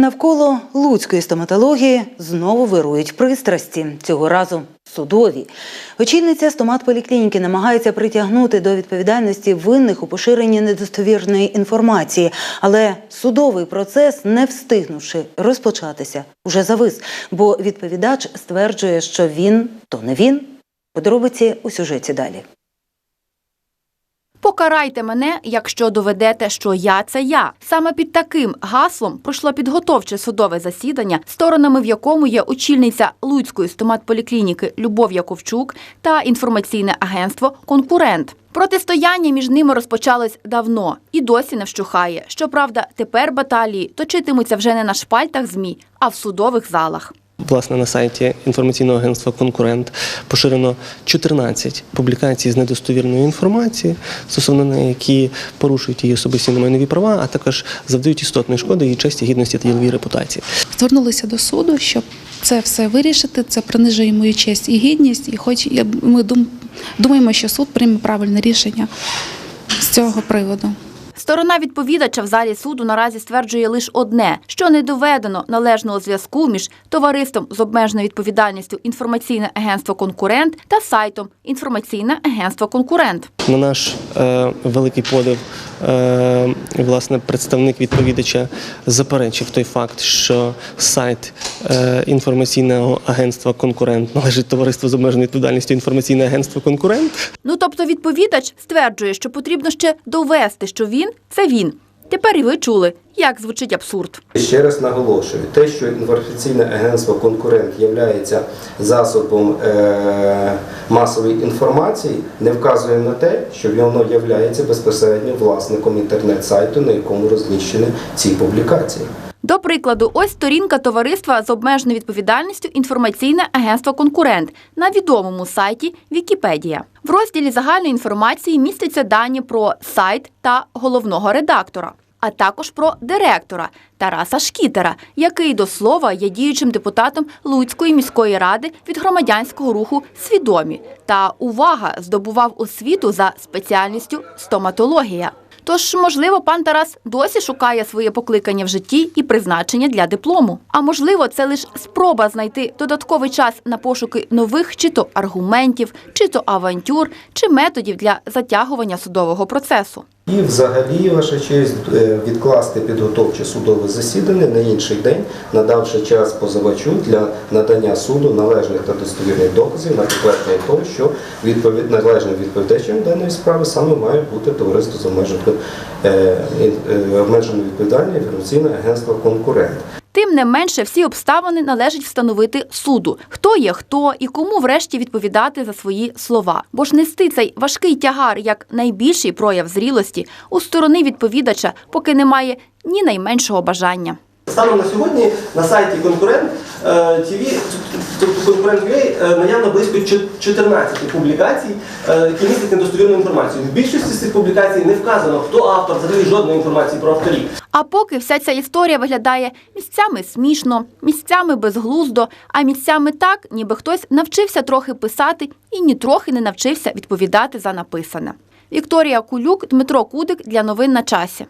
Навколо луцької стоматології знову вирують пристрасті. Цього разу судові. Очільниця стоматполіклініки намагається притягнути до відповідальності винних у поширенні недостовірної інформації, але судовий процес, не встигнувши розпочатися, уже завис, бо відповідач стверджує, що він то не він. Подробиці у сюжеті далі. Покарайте мене, якщо доведете, що я це я. Саме під таким гаслом пройшло підготовче судове засідання, сторонами в якому є очільниця Луцької стоматполіклініки Любов Яковчук та інформаційне агентство Конкурент. Протистояння між ними розпочалось давно і досі не вщухає. Щоправда, тепер баталії точитимуться вже не на шпальтах змі, а в судових залах. Власне, на сайті інформаційного агентства Конкурент поширено 14 публікацій з недостовірною інформацією, стосовно неї, які порушують її особисті та майнові права, а також завдають істотної шкоди її честі, гідності та діловій репутації. Звернулися до суду, щоб це все вирішити. Це принижує мою честь і гідність. І хоч ми думаємо, що суд прийме правильне рішення з цього приводу. Сторона відповідача в залі суду наразі стверджує лише одне, що не доведено належного зв'язку між товариством з обмеженою відповідальністю інформаційне агентство Конкурент та сайтом інформаційне агентство Конкурент. На наш е, великий подив, власне, представник відповідача заперечив той факт, що сайт е, інформаційного агентства Конкурент належить товариству з обмеженою відповідальністю інформаційне агентство Конкурент. Ну тобто відповідач стверджує, що потрібно ще довести, що він це він. Тепер і ви чули, як звучить абсурд. Ще раз наголошую, те, що інформаційне агентство конкурент є засобом е- масової інформації, не вказує на те, що воно є безпосередньо власником інтернет-сайту, на якому розміщені ці публікації. До прикладу, ось сторінка товариства з обмеженою відповідальністю інформаційне агентство Конкурент на відомому сайті Вікіпедія. В розділі загальної інформації містяться дані про сайт та головного редактора. А також про директора Тараса Шкітера, який до слова є діючим депутатом Луцької міської ради від громадянського руху Свідомі та увага здобував освіту за спеціальністю стоматологія. Тож, можливо, пан Тарас досі шукає своє покликання в житті і призначення для диплому. А можливо, це лише спроба знайти додатковий час на пошуки нових чи то аргументів, чи то авантюр, чи методів для затягування судового процесу. І взагалі, ваша честь, е, відкласти підготовче судове засідання на інший день, надавши час позивачу для надання суду належних та достовірних доказів на підтвердження того, що відповід належним відповідачем даної справи саме має бути товариство з е, е, обмеженою відповідальністю інформаційне агентство конкурент. Тим не менше, всі обставини належить встановити суду, хто є хто і кому врешті відповідати за свої слова. Бо ж нести цей важкий тягар як найбільший прояв зрілості у сторони відповідача, поки немає ні найменшого бажання. Станом на сьогодні на сайті конкурент е, ТВ, тобто конкурент UA, наявно близько чо- 14 публікацій, е, які містять недостовірну інформацію. В більшості з цих публікацій не вказано, хто автор, взагалі жодної інформації про авторів. А поки вся ця історія виглядає місцями смішно, місцями безглуздо, а місцями так, ніби хтось навчився трохи писати і нітрохи не навчився відповідати за написане. Вікторія Кулюк, Дмитро Кудик для новин на часі.